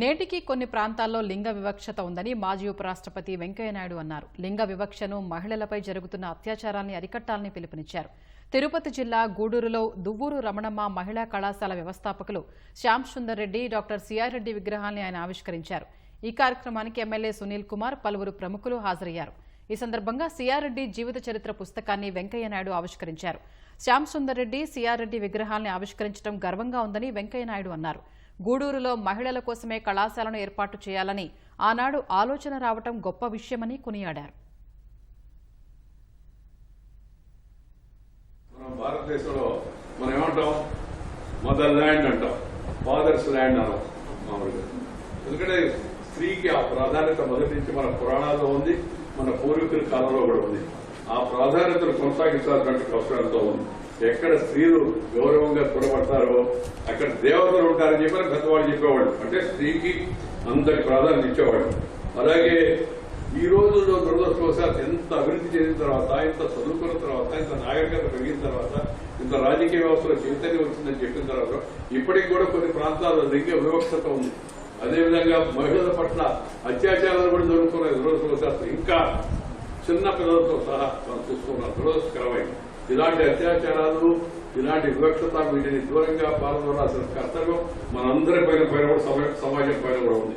నేటికి కొన్ని ప్రాంతాల్లో లింగ వివక్షత ఉందని మాజీ ఉపరాష్ట్రపతి వెంకయ్యనాయుడు అన్నారు. లింగ వివక్షను మహిళలపై జరుగుతున్న అత్యాచారాన్ని అరికట్టాలని పిలుపునిచ్చారు. తిరుపతి జిల్లా గూడూరులో దువ్వూరు రమణమ్మ మహిళా కళాశాల వ్యవస్థాపకులు Shyam Sundar Reddy doctor C R Reddy విగ్రహాన్ని ఆయన ఆవిష్కరించారు. ఈ కార్యక్రమానికి ఎమ్మెల్యే సునీల్ కుమార్ పలువురు ప్రముఖులు హాజరయ్యారు. ఈ సందర్భంగా సిఆర్ రెడ్డి జీవిత చరిత్ర పుస్తకాన్ని వెంకయ్యనాయుడు ఆవిష్కరించారు. శ్యామ్ సుందర్ రెడ్డి సిఆర్ రెడ్డి విగ్రహాల్ని ఆవిష్కరించడం గర్వంగా ఉందని వెంకయ్యనాయుడు అన్నారు. గూడూరులో మహిళల కోసమే కళాశాలను ఏర్పాటు చేయాలని ఆనాడు ఆలోచన రావటం గొప్ప విషయమని కొనియాడారు. భారతదేశంలో మనం ఏమంటాం మదర్ ల్యాండ్ అంటాం. ఫాదర్స్ ల్యాండ్ అనం మామూలుగా. ఎందుకంటే స్త్రీకి ఆ ప్రాధాన్యత మొదటి నుంచి మన పురాణాల్లో ఉంది మన పూర్వీకుల కాలంలో కూడా ఉంది. ఆ ప్రాధాన్యతను కొనసాగించాల్సినటువంటి అవసరంతో ఉంది. ఎక్కడ స్త్రీలు గౌరవంగా చూడబడతారో అక్కడ దేవతలు ఉంటారని చెప్పి పెద్దవాళ్ళు చెప్పేవాళ్ళు. అంటే స్త్రీకి అంతటి ప్రాధాన్యత ఇచ్చేవాళ్ళు. అలాగే ఈ రోజుల్లో దురదృష్టవశాత్ ఎంత అభివృద్ధి చెందిన తర్వాత ఇంత చదువుకున్న తర్వాత ఇంత నాగరికత పెరిగిన తర్వాత ఇంత రాజకీయ వ్యవస్థలో చైతన్యం వచ్చిందని చెప్పిన తర్వాత ఇప్పటికి కూడా కొన్ని ప్రాంతాల్లో లింగ వివక్షత ఉంది. అదేవిధంగా మహిళల పట్ల అత్యాచారాలు కూడా జరుగుతున్నాయి దురదృష్టవశాత్తు. ఇంకా చిన్న పిల్లలతో సహా మనం చూస్తున్నాం దురదృష్టకరమైంది ఇలాంటి అత్యాచారాలు ఇలాంటి వివక్షత వీటిని దూరంగా పాల్గొనాల్సిన కర్తవ్యం మనందరి పైన పైన కూడా సమాజం పైన కూడా ఉంది.